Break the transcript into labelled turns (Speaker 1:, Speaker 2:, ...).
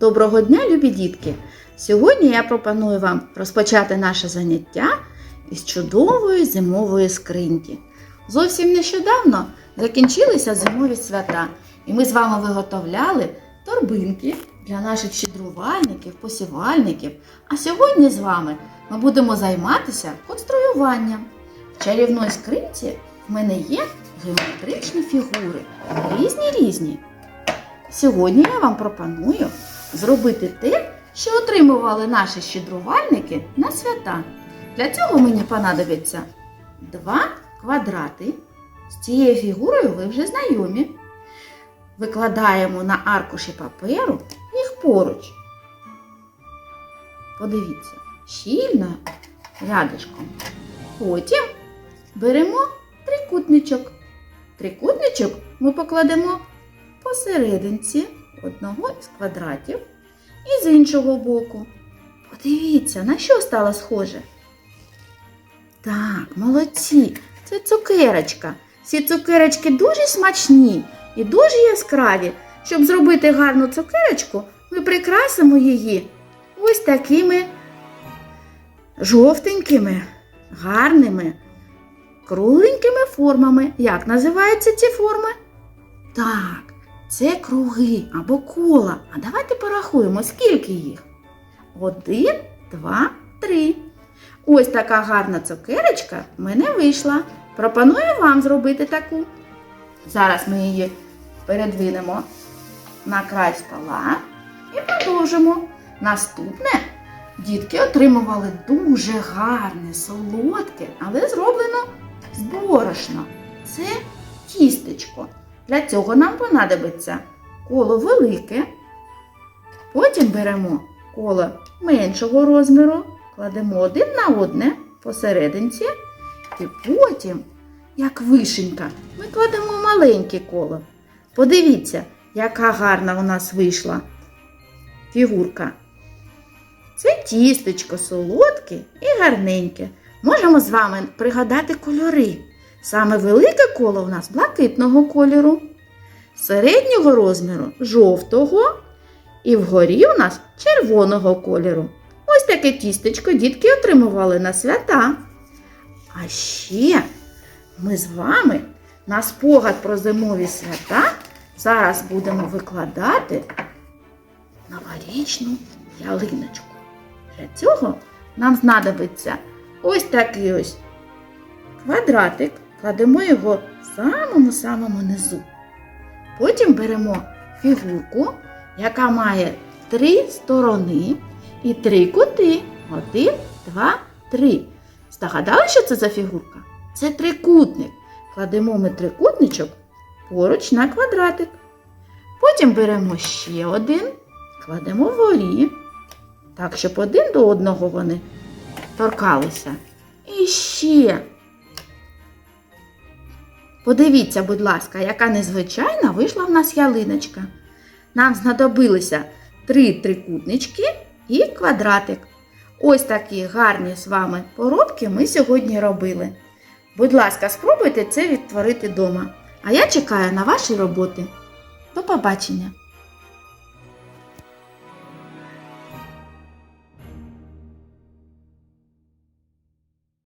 Speaker 1: Доброго дня, любі дітки! Сьогодні я пропоную вам розпочати наше заняття із чудової зимової скриньки. Зовсім нещодавно закінчилися зимові свята, і ми з вами виготовляли торбинки для наших щедрувальників, посівальників. А сьогодні з вами ми будемо займатися конструюванням. В чарівної скринці в мене є геометричні фігури, різні різні. Сьогодні я вам пропоную зробити те, що отримували наші щедрувальники на свята. Для цього мені понадобиться два квадрати. З цією фігурою ви вже знайомі. Викладаємо на аркуші паперу їх поруч. Подивіться, щільно рядишком. Потім беремо трикутничок. Трикутничок ми покладемо посерединці одного із квадратів і з іншого боку. Подивіться, на що стало схоже. Так, молодці, це цукерочка. Ці цукерочки дуже смачні і дуже яскраві. Щоб зробити гарну цукерочку, ми прикрасимо її ось такими жовтенькими, гарними, кругленькими формами. Як називаються ці форми? Так, це круги або кола. А давайте порахуємо, скільки їх. Один, два, три. Ось така гарна цукерочка в мене вийшла. Пропоную вам зробити таку. Зараз ми її передвинемо на край стола і продовжимо. Наступне дітки отримували дуже гарне, солодке, але зроблено з борошна. Це тістечко. Для цього нам понадобиться коло велике. Потім беремо коло меншого розміру, кладемо один на одне посерединці. І потім, як вишенька, ми кладемо маленьке коло. Подивіться, яка гарна у нас вийшла фігурка. Це тістечко солодке і гарненьке. Можемо з вами пригадати кольори. Саме велике коло у нас блакитного кольору, середнього розміру жовтого і вгорі у нас червоного кольору. Ось таке тістечко дітки отримували на свята. А ще ми з вами на спогад про зимові свята зараз будемо викладати новорічну ялиночку. Для цього нам знадобиться ось такий ось квадратик, кладемо його в самому-самому низу. Потім беремо фігурку, яка має три сторони і три кути. Один, два, три. Здогадали, що це за фігурка? Це трикутник. Кладемо ми трикутничок поруч на квадратик. Потім беремо ще один, кладемо вгорі, так, щоб один до одного вони торкалися. І ще. Подивіться, будь ласка, яка незвичайна вийшла в нас ялиночка. Нам знадобилися три трикутнички і квадратик. Ось такі гарні з вами поробки ми сьогодні робили. Будь ласка, спробуйте це відтворити вдома. А я чекаю на ваші роботи. До побачення!